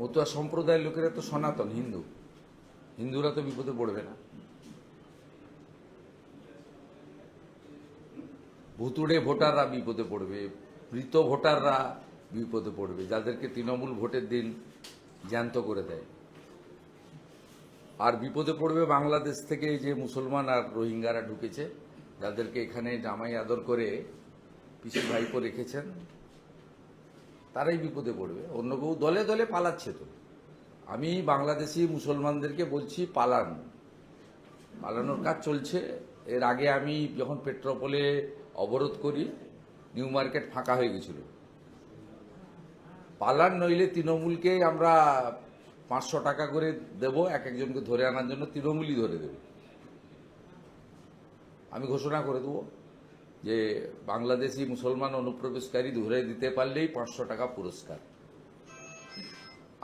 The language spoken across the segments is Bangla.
মতুয়া সম্প্রদায়ের লোকেরা তো সনাতন, হিন্দু। হিন্দুরা তো বিপদে পড়বে না। ভুতুড়ে ভোটাররা বিপদে পড়বে মৃত ভোটাররা বিপদে পড়বে, যাদেরকে তৃণমূল ভোটের দিন জ্যান্ত করে দেয়। আর বিপদে পড়বে বাংলাদেশ থেকে যে মুসলমান আর রোহিঙ্গারা ঢুকেছে, যাদেরকে এখানে জামাই আদর করে পিসি ভাইপো রেখেছেন, তারাই বিপদে পড়বে। অন্য কেউ দলে দলে পালাচ্ছে তো। আমি বাংলাদেশি মুসলমানদেরকে বলছি, পালান। পালানোর কাজ চলছে। এর আগে আমি যখন পেট্রোপোলে অবরোধ করি, নিউ মার্কেট ফাঁকা হয়ে গেছিল। পালান নইলে তৃণমূলকে আমরা পাঁচশো টাকা করে দেব, এক একজনকে ধরে আনার জন্য তৃণমূলই ধরে দেবে। আমি ঘোষণা করে দেবো। যে বাংলাদেশি মুসলমান অনুপ্রবেশকারী ধরে দিতে পারলেই পাঁচশো টাকা পুরস্কার।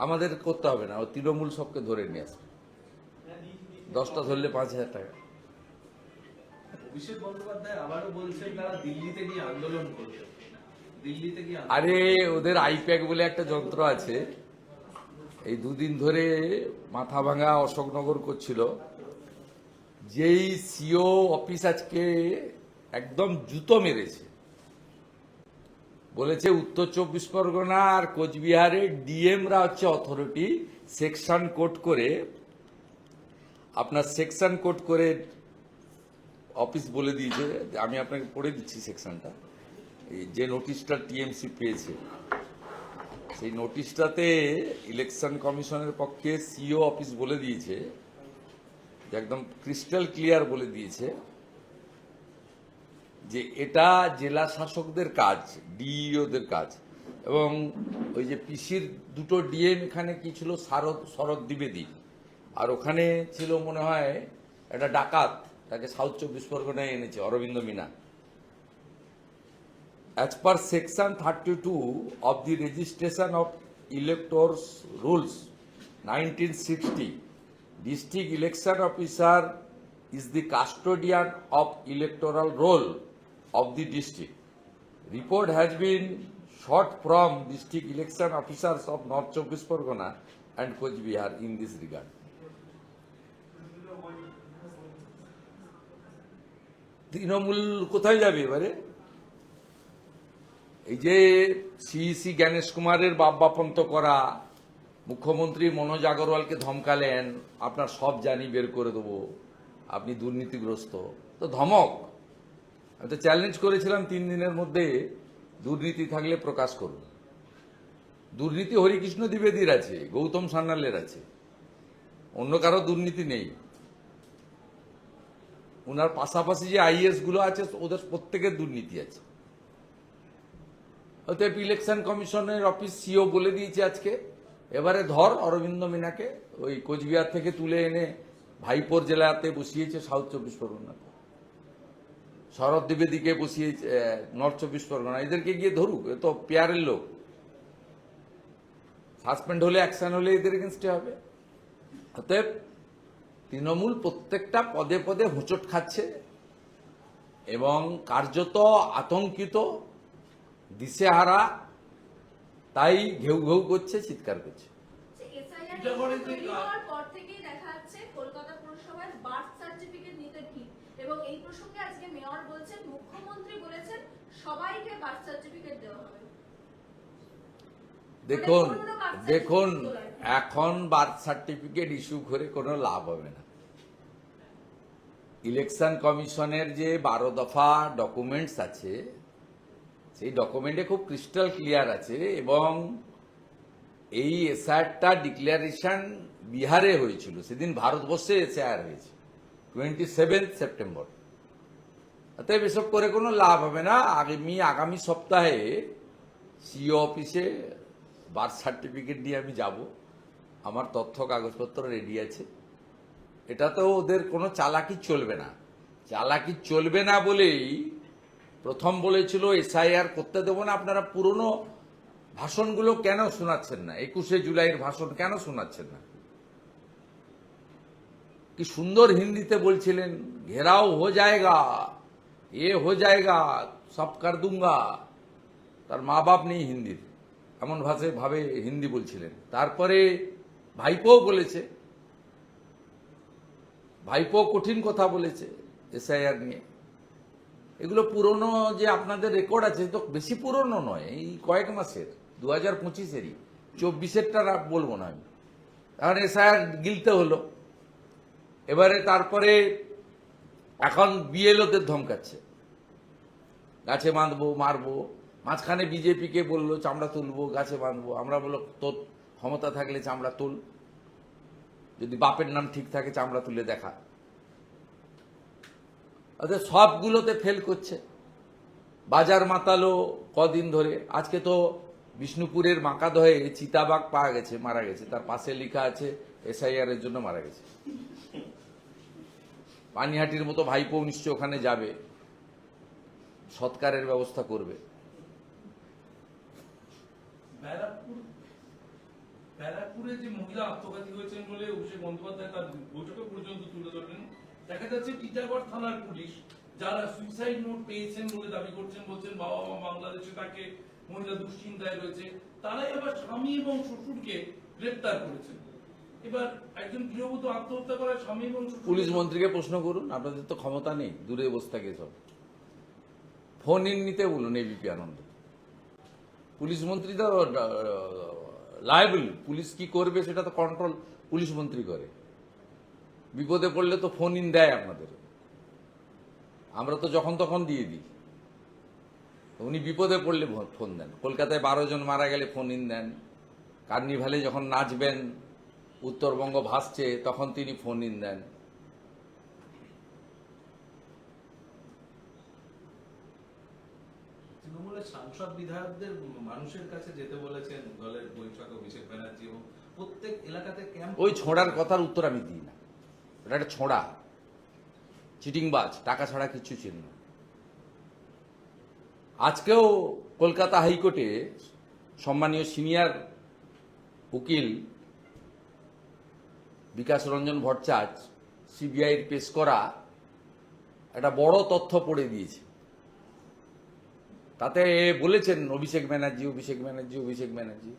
আমাদের করতে হবে না ও তৃণমূল সবকে ধরে নিয়ে আসবে। দশটা ধরলে পাঁচ হাজার টাকা। আরে ওদের আইপ্যাক বলে একটা যন্ত্র আছে। এই দুদিন ধরে মাথা ভাঙা অশোকনগর করছিল। যেই সিও অফিস আজকে একদম জুতো মেরেছে। বলেছে উত্তর চব্বিশ পরগনা আর কোচবিহারের ডিএমরা হচ্ছে অথরিটি সেকশন কোড করে, আপনার সেকশন কোড করে অফিস বলে দিয়েছে। আমি আপনাকে পড়ে দিচ্ছি সেকশনটা যে নোটিশটা টিএমসি পেয়েছে, সেই নোটিশটাতে ইলেকশন কমিশনের পক্ষে সিও অফিস বলে দিয়েছে একদম ক্রিস্টাল ক্লিয়ার বলে দিয়েছে। যে এটা জেলা শাসকদের কাজ ডিইওদের কাজ। এবং ওই যে পিসির দুটো ডিএম এখানে কি ছিল? শারদ শরদ দ্বিবেদী। আর ওখানে ছিল মনে হয় একটা ডাকাত, তাকে সাউথ চব্বিশ পরগনায় এনেছে, Arvind Meena. As per section thirty two of the registration of electors rules nineteen sixty district election officer is the custodian of electoral roll of the district report has been sought from district election officers of north chobbish pargana and Coach Bihar in this regard Trinamool কোথায় যাবে এবারে এই যে সিইসি জ্ঞানেশ কুমারের বাপ বাপন্ত করা মুখ্যমন্ত্রী মনোজ আগরওয়ালকে ধমকালেন আপনার সব জানি বের করে দেবো আপনি দুর্নীতিগ্রস্ত তো ধমক আমি তো চ্যালেঞ্জ করেছিলাম তিন দিনের মধ্যে, দুর্নীতি থাকলে প্রকাশ করুন। দুর্নীতি হরিকৃষ্ণ দ্বিবেদীর আছে, গৌতম সান্যালের আছে। অন্য কারও দুর্নীতি নেই। ওনার পাশাপাশি যে আইএসগুলো আছে, ওদের প্রত্যেকের দুর্নীতি আছে। অতএব ইলেকশন কমিশনের অফিস সিও বলে দিয়েছে আজকে, এবারে ধর অরবিন্দ মিনাকে ওই কোচবিহার থেকে তুলে এনে ভাইপোর জেলাতে বসিয়েছে সাউথ চব্বিশ পরগনা শরৎ দ্বিবেদীকে বসিয়েছে আহ, নর্থ চব্বিশ পরগনা। এদেরকে গিয়ে ধরুক এ তো পেয়ারের লোক। সাসপেন্ড হলে অ্যাকশন হলে এদের এগেনস্টে হবে। অতএব তৃণমূল প্রত্যেকটা পদে পদে হোঁচট খাচ্ছে এবং কার্যত আতঙ্কিত দিশেহারা তাই ঘেউ ঘেউ করছে চিৎকার করছে। এসআইআর এটা এবং এই প্রসঙ্গে আজকে মেয়র বলছেন মুখ্যমন্ত্রী বলেছেন সবাইকে বার্থ সার্টিফিকেট দেওয়া হবে। দেখুন মানে birth দেখুন এখন বার্থ সার্টিফিকেট ইস্যু করে কোনো লাভ হবে না। ইলেকশন কমিশনের যে বারো দফা ডকুমেন্টস আছে সেই ডকুমেন্টে খুব ক্রিস্টাল ক্লিয়ার আছে এবং এই এসআরটা ডিক্লারেশন বিহারে হয়েছিল। সেদিন ভারতবর্ষে এসআর হয়েছে। টোয়েন্টি সেভেন্থ সেপ্টেম্বর অতএব এসব করে কোনো লাভ হবে না। আগামী আগামী সপ্তাহে সিও অফিসে বার্থ সার্টিফিকেট নিয়ে আমি যাব। আমার তথ্য, কাগজপত্র রেডি আছে। এটাতেও ওদের কোনো চালাকি চলবে না। চালাকি চলবে না বলেই প্রথম বলেছিল এসআইআর করতে দেবো না। আপনারা পুরনো ভাষণগুলো কেন শোনাচ্ছেন না? একুশে জুলাইয়ের ভাষণ কেন শোনাচ্ছেন না? কি সুন্দর হিন্দিতে বলছিলেন, ঘেরাও হো জায়গা, এ হো জায়গা, সব কার দুঙ্গা। তার মা বাপ নেই হিন্দির এমন ভাষায় ভাবে হিন্দি বলছিলেন। তারপরে ভাইপোও বলেছে। ভাইপো কঠিন কথা বলেছে এসআইআর নিয়ে। এগুলো পুরনো যে আপনাদের রেকর্ড আছে, তো বেশি পুরনো নয়, এই কয়েক মাসের দু হাজার পঁচিশেরই। চব্বিশেরটা বলব না আমি। এখন এসআইআর গিলতে হলো। এবারে তারপরে এখন বিএলওদের ধমকাচ্ছে। গাছে বাঁধবো, মারবো। মাঝখানে বিজেপিকে বলল, চামড়া তুলবো, গাছে বাঁধবো। আমরা বলল, তোর ক্ষমতা থাকলে চামড়া তুল। যদি বাপের নাম ঠিক থাকে, চামড়া তুলে দেখা। অর্থাৎ সবগুলোতে ফেল করছে। বাজার মাতালো কদিন ধরে। আজকে তো বিষ্ণুপুরের মাকাদহে চিতাবাঘ পাওয়া গেছে, মারা গেছে। তার পাশে লেখা আছে, এসআইআর এর জন্য মারা গেছে। পানিহাটির মতো ভাইপো নিশ্চয় ওখানে যাবে। সৎকারের ব্যবস্থা করবে। মহিলা আত্মঘাতী বলে তার পর্যন্ত তুলে দেখা যাচ্ছে থানার পুলিশ যারা সুইসাইড পেয়েছেন বলে দাবি করছেন, বলছেন বাবা মা বাংলাদেশে তাকে মহিলা দুশ্চিন্তায় রয়েছে। তারাই আবার স্বামী এবং শ্বশুরকে গ্রেপ্তার করেছেন। পুলিশ মন্ত্রীকে প্রশ্ন করুন, আপনাদের তো ক্ষমতা নেই, দূরে বসে থাকে সব। ফোন ইন নিতে বলুন এবিপি আনন্দ। পুলিশ মন্ত্রী তো লাইবল পুলিশ কি করবে সেটা তো কন্ট্রোল পুলিশ মন্ত্রী করে। বিপদে পড়লে তো ফোন ইন দেয় আপনাদের। আমরা তো যখন তখন দিয়ে দিই। উনি বিপদে পড়লে ফোন দেন। কলকাতায় বারো জন মারা গেলে ফোন ইন দেন। কার্নিভালে যখন নাচবেন উত্তরবঙ্গ ভাসছে তখন তিনি ফোন ইন দেন। তৃণমূলের সাংসদ বিধায়কদের মানুষের কাছে যেতে বলেছেন দলের বৈঠক অভিষেক ব্যানার্জি এবং প্রত্যেক এলাকাতে ক্যাম্প ওই ছোঁড়ার কথার উত্তর আমি দিই না। এটা একটা ছোঁড়া। চিটিংবাজ টাকা ছাড়া কিচ্ছু ছিল না। আজকেও কলকাতা হাইকোর্টে সম্মানীয় সিনিয়র উকিল বিকাশ রঞ্জন ভট্টাচার্য সিবিআইয়ের পেশ করা একটা বড় তথ্য পড়ে দিয়েছে। তাতে বলেছেন অভিষেক ব্যানার্জি অভিষেক ব্যানার্জি অভিষেক ব্যানার্জি।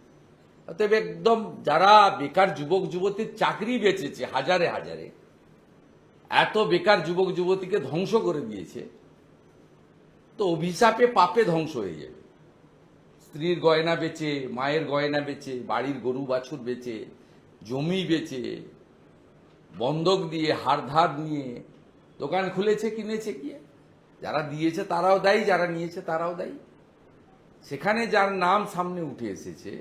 অতএব একদম যারা বেকার যুবক যুবতীর চাকরি বেঁচেছে হাজারে হাজারে, এত বেকার যুবক, যুবতীকে ধ্বংস করে দিয়েছে, তো অভিশাপে পাপে ধ্বংস হয়ে যাবে। স্ত্রীর গয়না বেচে, মায়ের গয়না বেচে, বাড়ির গরু বাছুর বেচে, জমি বেচে বন্ধক দিয়ে হার ধার নিয়ে দোকান খুলেছে, কিনেছে কি যারা দিয়েছে তারাও দেয়, যারা নিয়েছে তারাও দেয়। সেখানে যার নাম সামনে উঠে এসেছে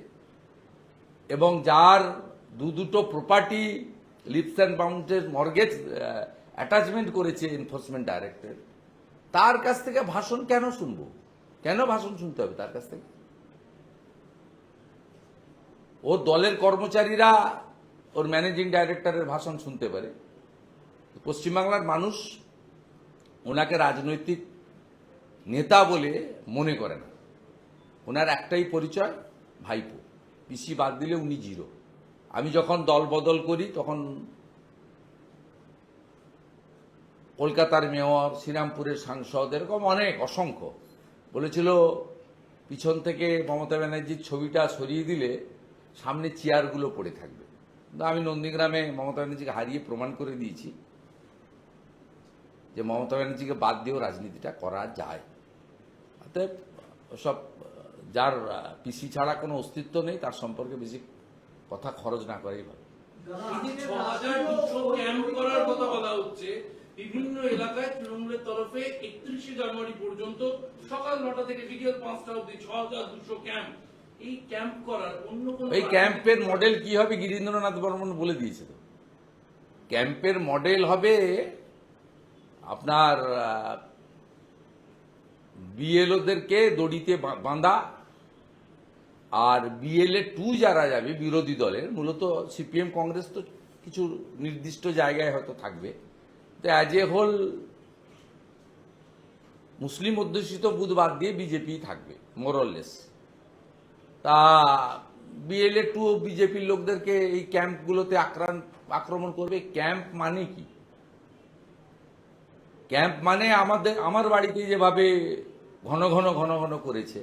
এবং যার দু দুটো প্রপার্টি লিপস অ্যান্ড বাউন্ডের মর্গেজ অ্যাটাচমেন্ট করেছে এনফোর্সমেন্ট ডাইরেক্টর তার কাছ থেকে ভাষণ কেন শুনব? কেন ভাষণ শুনতে হবে তার কাছ থেকে? ও দলের কর্মচারীরা ওর ম্যানেজিং ডাইরেক্টরের ভাষণ শুনতে পারে। পশ্চিমবাংলার মানুষ ওনাকে রাজনৈতিক নেতা বলে মনে করে না। ওনার একটাই পরিচয়, ভাইপো। পিসি বাদ দিলে উনি জিরো। আমি যখন দল বদল করি, তখন কলকাতার মেয়র, শ্রীরামপুরের সাংসদ, এরকম অনেক, অসংখ্য। বলেছিল, পিছন থেকে মমতা ব্যানার্জির ছবিটা সরিয়ে দিলে সামনে চেয়ারগুলো পড়ে থাকবে। আমি নন্দীগ্রামে মমতা ব্যানার্জিকে হারিয়ে প্রমাণ করে দিয়েছি যে মমতা ব্যানার্জিকে বাদ দিয়েও রাজনীতিটা করা যায়। অতএব সব, যার পিসি ছাড়া কোনো অস্তিত্ব নেই, তার সম্পর্কে বেশি কথা খরচ না করাই ভালো। বিভিন্ন এলাকায় তৃণমূলের তরফে একত্রিশে জানুয়ারি পর্যন্ত সকাল নটা থেকে বিকেল পাঁচটা অব্দি ছ হাজার দুশো ক্যাম্প এই ক্যাম্প করার অন্য এই ক্যাম্পের মডেল কি হবে গিরীন্দ্রনাথ বর্মন বলে দিয়েছে তো। ক্যাম্পের মডেল হবে আপনার বিএলওদেরকে দড়িতে বাঁধা। আর বিএলএ টু যারা যাবে বিরোধী দলের মূলত সিপিএম কংগ্রেস তো কিছু নির্দিষ্ট জায়গায় হয়তো থাকবে। তো অ্যাজ এ হোল মুসলিম অধ্যুষিত বুধ বাদ দিয়ে বিজেপি থাকবে মোরললেস তা বিএলএ টু বিজেপির লোকদেরকে এই ক্যাম্পগুলোতে আক্রান, আক্রমণ করবে। ক্যাম্প মানে কি? ক্যাম্প মানে আমাদের, আমার বাড়িতে যেভাবে ঘন ঘন ঘন ঘন করেছে।